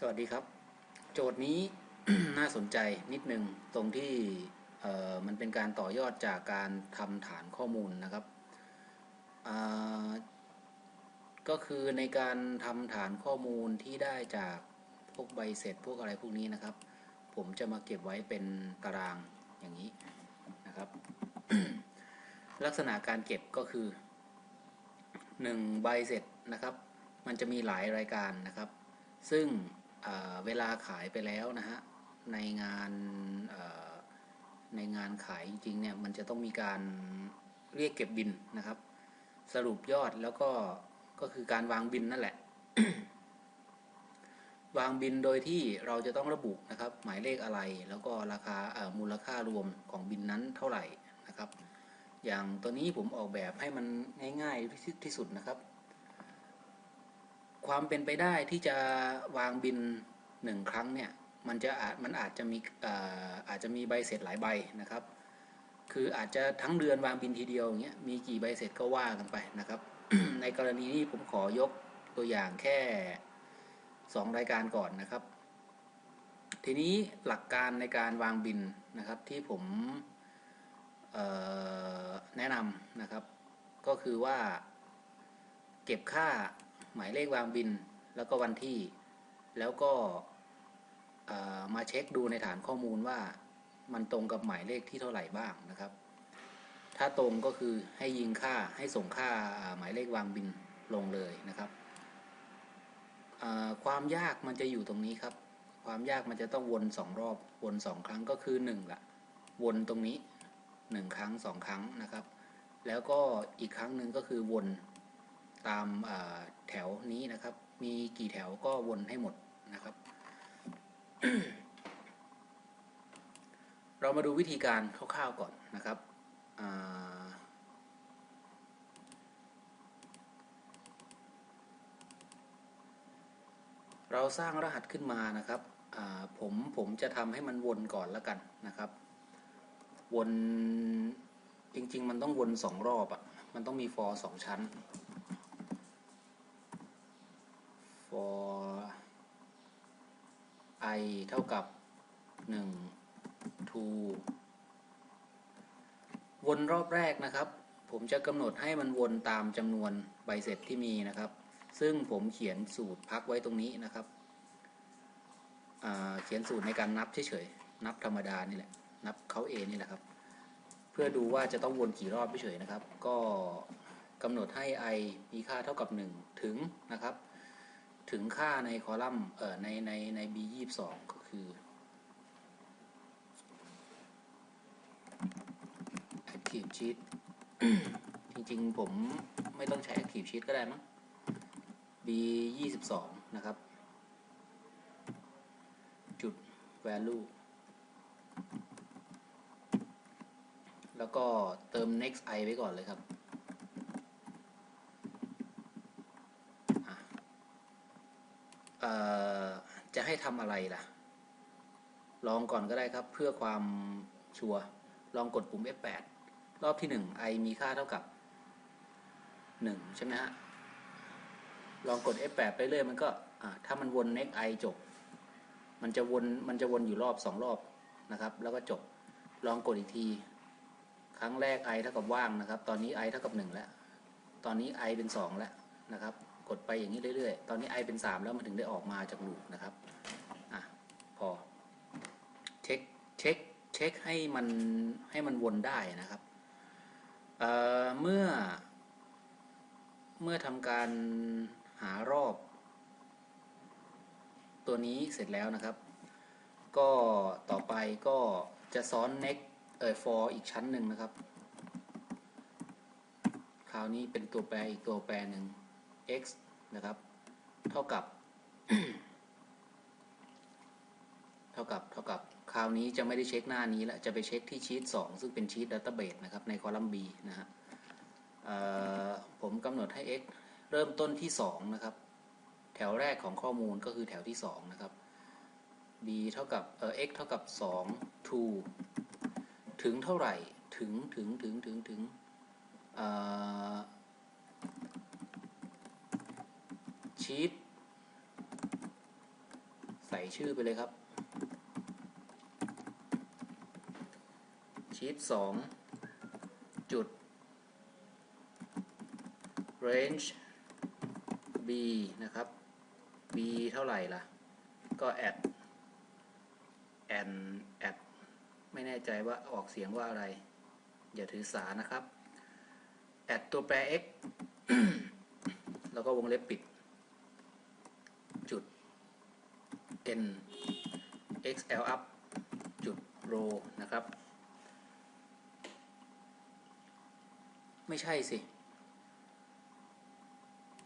สวัสดีครับ โจทย์นี้ น่าสนใจนิดนึงตรงที่มันเป็นการต่อยอดจากการทำฐานข้อมูลนะครับ ก็คือในการทำฐานข้อมูลที่ได้จากพวกใบเสร็จพวกอะไรพวกนี้นะครับ ผมจะมาเก็บไว้เป็นตารางอย่างนี้นะครับ ลักษณะการเก็บก็คือ1ใบเสร็จนะครับ มันจะมีหลายรายการนะครับ ซึ่ง เวลาขายไปแล้วนะฮะในงานในงานขายจริงๆเนี่ยมันจะต้องมีการเรียกเก็บบินนะครับ สรุปยอดแล้วก็ก็คือการวางบินนั่นแหละ วางบินโดยที่เราจะต้องระบุนะครับ หมายเลขอะไรแล้วก็ราคามูลค่ารวมของบินนั้นเท่าไหร่นะครับ อย่างตัวนี้ผมออกแบบให้มันง่ายๆที่สุดนะครับ ความเป็นไปได้ที่จะวางบินหนึ่งครั้งเนี่ยมันจะอาจมันอาจจะมีเอ่อาจจะมีใบเสร็จหลายใบนะครับ คืออาจจะทั้งเดือนวางบินทีเดียวอย่างเงี้ยมีกี่ใบเสร็จก็ว่ากันไปนะครับ ในกรณีนี้ผมขอยกตัวอย่างแค่สองรายการก่อนนะครับ ทีนี้หลักการในการวางบินนะครับที่ผมแนะนำนะครับ ก็คือว่าเก็บค่า หมายเลขวางบิน แล้วก็วันที่ แล้วก็มาเช็คดูในฐานข้อมูลว่ามันตรงกับหมายเลขที่เท่าไหร่บ้างนะครับ ถ้าตรงก็คือให้ยิงค่าให้ส่งค่าหมายเลขวางบินลงเลยนะครับความยากมันจะอยู่ตรงนี้ครับ ความยากมันจะต้องวนสองรอบ วนสองครั้งก็คือหนึ่งละวนตรงนี้หนึ่งครั้งสองครั้งนะครับ แล้วก็อีกครั้งหนึ่งก็คือวน ตามแถวนี้นะครับ มีกี่แถวก็วนให้หมดนะครับ เรามาดูวิธีการคร่าวๆก่อนนะครับเราสร้างรหัสขึ้นมานะครับผมผมจะทำให้มันวนก่อนแล้วกันนะครับ วนจริง ๆ มันต้องวนสองรอบอะ่ะ มันต้องมี for สองชั้น for i เท่ากับ 1 to วนรอบแรกนะครับ ผมจะกำหนดให้มันวนตามจำนวนใบเสร็จที่มีนะครับ ซึ่งผมเขียนสูตรพักไว้ตรงนี้นะครับ เขียนสูตรในการนับเฉยๆ นับธรรมดานี่แหละ นับเขาเองนี่แหละครับ เพื่อดูว่าจะต้องวนกี่รอบเฉยๆนะครับ ก็กำหนดให้ i มีค่าเท่ากับ 1 ถึงนะครับ ถึงค่าในคอลัมน์เอ่อในในใน b 2 2ก็คือ active sheet จริงๆ ผมไม่ต้องใช้ active sheet ก็ได้มั้ง b 2 2นะครับ จุด value แล้วก็เติม next i ไว้ก่อนเลยครับอะเอ่อจะให้ทำอะไรล่ะ ลองก่อนก็ได้ครับเพื่อความชัวร์ลองกดปุ่ม F8 รอบที่ 1 i มีค่าเท่ากับ 1 ใช่ไหมฮะ ลองกด F8 ไปเรื่อยมันก็ถ้ามันวน next i จบ มันจะวนมันจะวนอยู่รอบ 2 รอบนะครับ แล้วก็จบลองกดอีกที ครั้งแรก i เท่ากับว่างนะครับ ตอนนี้ i เท่ากับ 1 แล้ว ตอนนี้ i เป็น 2 แล้วนะครับ กดไปอย่างนี้เรื่อยๆ ตอนนี้ i เป็น 3 แล้วมันถึงได้ออกมาจากลูปนะครับ พอ เช็คเช็คเช็คให้มันให้มันวนได้นะครับเเมื่อ เมื่อทำการหารอบ ตัวนี้เสร็จแล้วนะครับ ก็ต่อไปก็จะซ้อน next เอ่อ for อีกชั้นหนึ่งนะครับ คราวนี้เป็นตัวแปรอีกตัวแปรหนึ่ง x นะครับ เท่ากับ ท่ากับเท่ากับคราวนี้จะไม่ได้เช็คหน้านี้แล้วจะไปเช็คที่ชีต2 ซึ่งเป็นชีตดัตเตอร์เบสนะครับในคอลัมน์ B นะฮะผมกำหนดให้ x เริ่มต้นที่ 2 นะครับ แถวแรกของข้อมูลก็คือแถวที่ 2 นะครับ b เท่ากับเอ่อ x เท่ากับ 2 to ถึงเท่าไหร่ถึงถึงถึงถึงถึงชีตใส่ชื่อไปเลยครับ ชีตสองจุด range b นะครับ b เท่าไหร่ล่ะ ก็ add and add ไม่แน่ใจว่าออกเสียงว่าอะไร อย่าถือสานะครับ add ตัวแปร x แล้วก็วงเล็บปิด จุด n xl up จุด row นะครับ ไม่ใช่สิ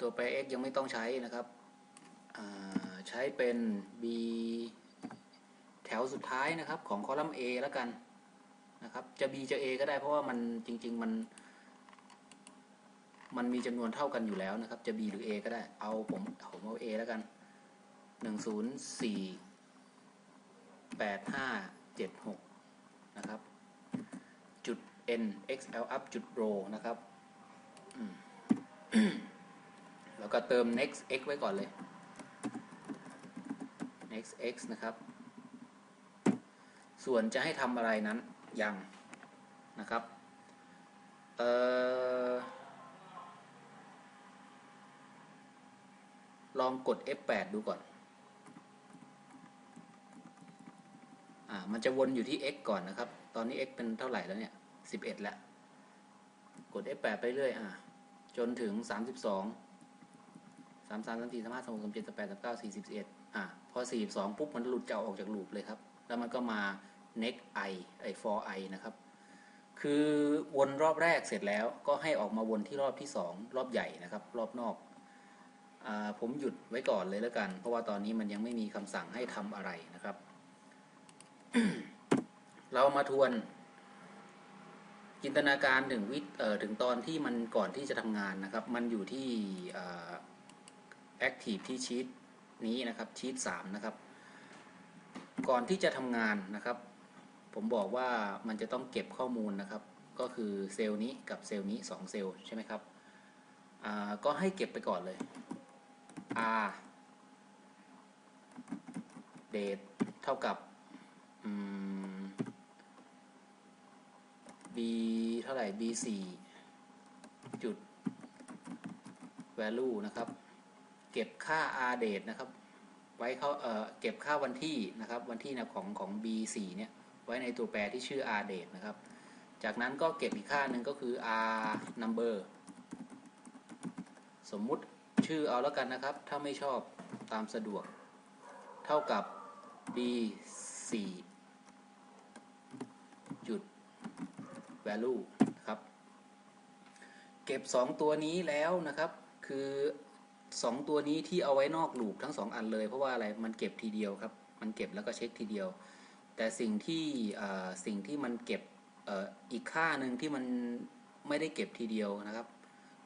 ตัวแปร x ยังไม่ต้องใช้นะครับ ใช้เป็น b แถวสุดท้ายนะครับของคอลัมน์ a แล้วกันนะครับจะ b จะ a ก็ได้เพราะว่ามันจริง ๆ มัน มันมีจำนวนเท่ากันอยู่แล้วนะครับ จะ b หรือ a ก็ได้เอาผมผมเอา a แล้วกันหนึ่งศูนย์สี่แปดห้าเจ็ดหกนะครับ n xl up จุด row นะครับ แล้วก็เติม next x ไว้ก่อนเลย next x นะครับ ส่วนจะให้ทำอะไรนั้นยังนะครับ เออลองกด F8 ดูก่อน อ่า มันจะวนอยู่ที่ x ก่อนนะครับ ตอนนี้ x เป็นเท่าไหร่แล้วเนี่ย 11แล้วกด F8 ไปเรื่อยอ่าจนถึง 32 33 34 35 36 37 38 39 40 41อ่าพอ 42 ปุ๊บ มันหลุดจะออกจากลูปเลยครับ แล้วมันก็มา next i ไอ for i นะครับ คือวนรอบแรกเสร็จแล้วก็ให้ออกมาวนที่รอบที่ 2 รอบใหญ่นะครับ รอบนอกอ่าผมหยุดไว้ก่อนเลยแล้วกัน เพราะว่าตอนนี้มันยังไม่มีคำสั่งให้ทำอะไรนะครับ เรามาทวน จินตนาการถึงวิเอ่อถึงตอนที่มันก่อนที่จะทำงานนะครับ มันอยู่ที่อ่า Active ที่ชีตนี้นะครับชีต3นะครับ ก่อนที่จะทำงานนะครับ ผมบอกว่ามันจะต้องเก็บข้อมูลนะครับ ก็คือเซลล์นี้กับเซลล์นี้ 2 เซลล์ใช่ไหมครับก็ให้เก็บไปก่อนเลย r date เท่ากับอืม b เท่าไหร่ b 4จุด value นะครับ เก็บค่า r date นะครับ ไว้เขาเอ่อเก็บค่าวันที่นะครับ วันที่นะของของ b 4เนี่ย ไว้ในตัวแปรที่ชื่อ r date นะครับ จากนั้นก็เก็บอีกค่าหนึ่งก็คือ r number สมมุติชื่อเอาแล้วกันนะครับ ถ้าไม่ชอบตามสะดวก เท่ากับ b 4จุด value นะครับ เก็บ 2 ตัวนี้แล้วนะครับ คือ 2 ตัวนี้ที่เอาไว้นอกลูปทั้ง 2 อันเลย เพราะว่าอะไรมันเก็บทีเดียวครับ มันเก็บแล้วก็เช็คทีเดียว แต่สิ่งที่สิ่งที่มันเก็บอีกค่าหนึ่งที่มันไม่ได้เก็บทีเดียวนะครับ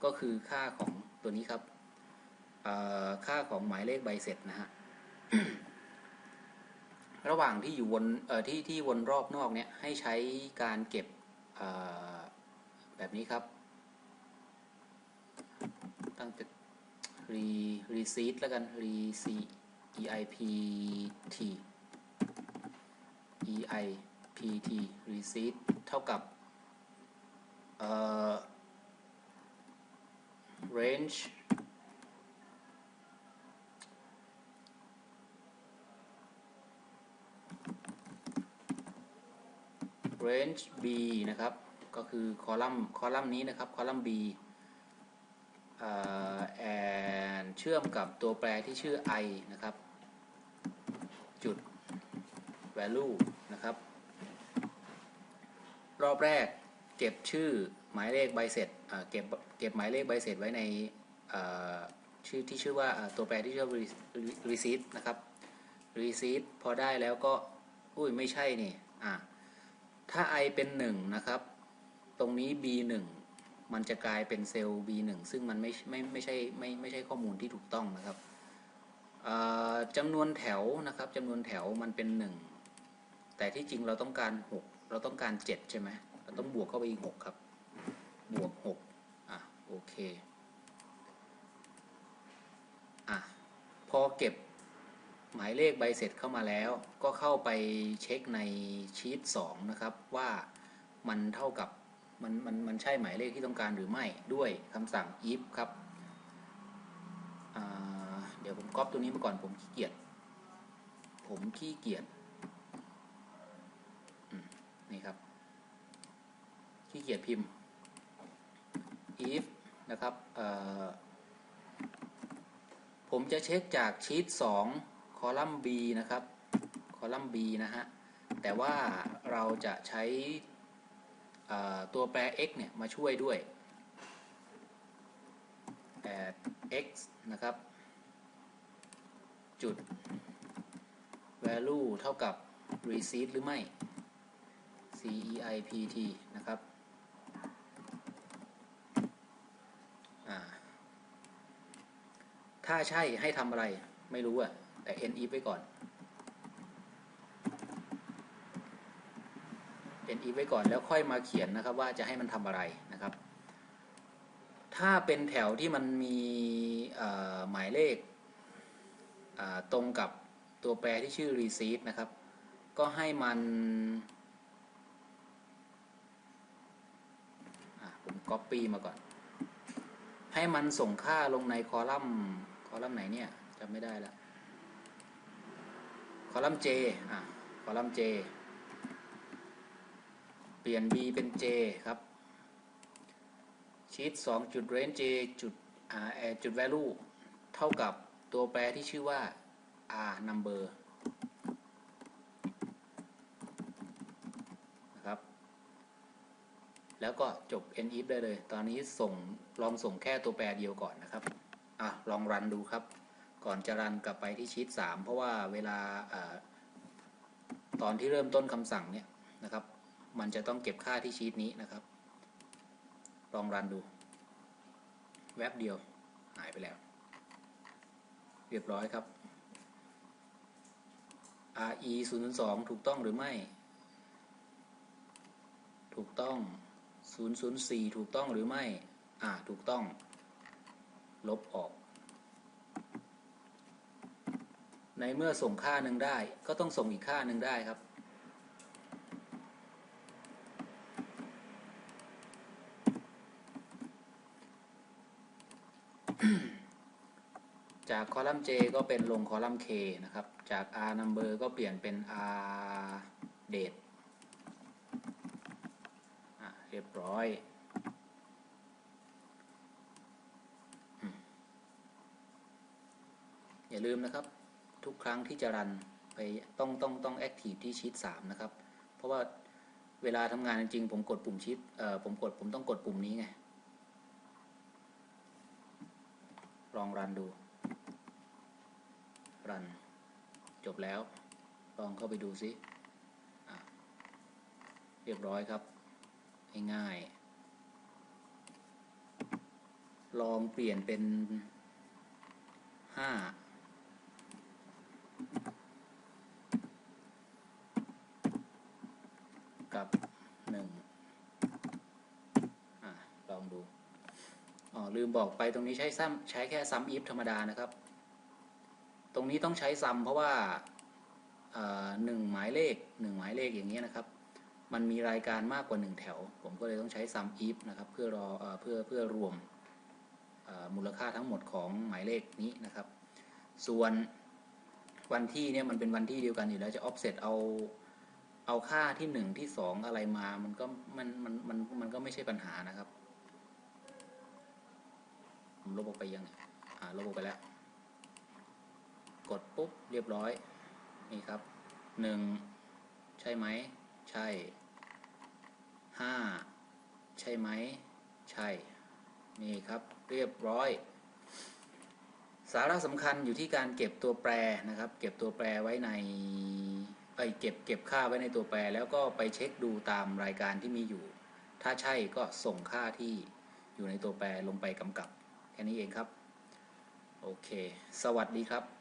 ก็คือค่าของตัวนี้ครับค่าของหมายเลขใบเสร็จนะฮะระหว่างที่อยู่วนที่ที่วนรอบนอกเนี่ยให้ใช้การเก็บ แบบนี้ครับ ตั้งแต่ re receipt แล้วกัน re c e i p t e i p t receipt เท่ากับ range range b นะครับ ก็คือคอลัมน์คอลัมน์นี้นะครับ คอลัมน์ b แอนเชื่อมกับตัวแปรที่ชื่อ i นะครับ จุด value นะครับ รอบแรกเก็บชื่อหมายเลขใบเสร็จเก็บเก็บหมายเลขใบเสร็จไว้ในชื่อที่ชื่อว่าตัวแปรที่ชื่อว่า receipt นะครับ receipt พอได้แล้วก็ อุ้ยไม่ใช่นี่อะ ถ้า i เป็น1นะครับ ตรงนี้ b 1มันจะกลายเป็นเซลล์ b 1ซึ่งมันไม่ไม่ไม่ใช่ไม่ไม่ใช่ข้อมูลที่ถูกต้องนะครับจำนวนแถวนะครับจำนวนแถวมันเป็น 1 แต่ที่จริงเราต้องการ 6 เราต้องการ 7 ใช่ไหมเราต้องบวกเข้าไปอีก 6 ครับ บวก 6 อะ โอเค อะ พอเก็บ หมายเลขใบเสร็จเข้ามาแล้ว ก็เข้าไปเช็คในชีต2นะครับว่ามันเท่ากับมันมันมันใช่หมายเลขที่ต้องการหรือไม่ด้วยคำสั่ง if ครับเดี๋ยวผมก๊อปตัวนี้มาก่อนผมขี้เกียจผมขี้เกียจนี่ครับขี้เกียจพิมพ์ if นะครับผมจะเช็คจากชีต2 อลัมน์ B นะครับ คอลัมน์ B นะฮะ แต่ว่าเราจะใช้ตัวแปร x เนี่ย มาช่วยด้วย at x นะครับ จุด value เท่ากับ receipt หรือไม่ c e i p t นะครับถ้าใช่ให้ทำอะไรไม่รู้อะ แต่ n if ไว้ก่อน n if ไว้ก่อนแล้วค่อยมาเขียนนะครับว่าจะให้มันทำอะไรนะครับ ถ้าเป็นแถวที่มันมีหมายเลขตรงกับตัวแปรที่ชื่อ receipt นะครับ ก็ให้มันอะผม copy มาก่อน ให้มันส่งค่าลงในคอลัมน์คอลัมน์ไหนเนี่ยจำไม่ได้แล้ว อลัมน์ J อะคอลัมน์ J เปลี่ยน B เป็น J ครับชีต2จุด range J จุดอ่าเอ่อจุด value เท่ากับตัวแปรที่ชื่อว่า R number นะครับ แล้วก็จบ n if ได้เลย ตอนนี้ส่งลองส่งแค่ตัวแปรเดียวก่อนนะครับ อะ ลองรันดูครับ ก่อนจะรันกลับไปที่ชีต3เพราะว่าเวลาอตอนที่เริ่มต้นคำสั่งเนี่ยนะครับ มันจะต้องเก็บค่าที่ชีตนี้นะครับ ลองรันดู แวบเดียวหายไปแล้ว เรียบร้อยครับ RE 0 2ถูกต้องหรือไม่ ถูกต้อง 004 ถูกต้องหรือไม่ อ่า ถูกต้อง ลบออก ในเมื่อส่งค่าหนึ่งได้ ก็ต้องส่งอีกค่าหนึ่งได้ครับ จากคอลัมน์ J ก็เป็นลงคอลัมน์ K นะครับ จาก R number ก็เปลี่ยนเป็น R date เรียบร้อยอย่าลืมนะครับ ทุกครั้งที่จะรันไปต้องต้องต้องแอคทีฟที่ชีต3นะครับ เพราะว่าเวลาทำงานจริงผมกดปุ่มชีทผมกดผมต้องกดปุ่มนี้ไง ลองรันดู รัน จบแล้ว ลองเข้าไปดูซิเรียบร้อยครับ ง่ายลองเปลี่ยนเป็น 5 กับหนึ่งอะลองดูอ๋อลืมบอกไปตรงนี้ใช้ซ้ำใช้แค่ซ้ำ if ธรรมดานะครับ ตรงนี้ต้องใช้ซ้ำเพราะว่าหนึ่งหมายเลขหนึ่งหมายเลขอย่างเงี้ยนะครับ มันมีรายการมากกว่าหนึ่งแถว ผมก็เลยต้องใช้ซ้ำ if นะครับ เพื่อรอเอ่อเพื่อเพื่อรวมมูลค่าทั้งหมดของหมายเลขนี้นะครับ ส่วนวันที่เนี่ยมันเป็นวันที่เดียวกันอยู่แล้วจะ offset เอา เอาค่าที่หนึ่งที่สองอะไรมามันก็มันมันมันมันก็ไม่ใช่ปัญหานะครับผมลบออกไปยังอ่าลบออกไปแล้ว กดปุ๊บเรียบร้อยนี่ครับหนึ่งใช่ไหมใช่ห้าใช่ไหมใช่นี่ครับเรียบร้อยสาระสำคัญอยู่ที่การเก็บตัวแปรนะครับ เก็บตัวแปรไว้ใน ไอ้เก็บเก็บค่าไว้ในตัวแปร แล้วก็ไปเช็คดูตามรายการที่มีอยู่ ถ้าใช่ก็ส่งค่าที่อยู่ในตัวแปรลงไปกำกับ แค่นี้เองครับ โอเค สวัสดีครับ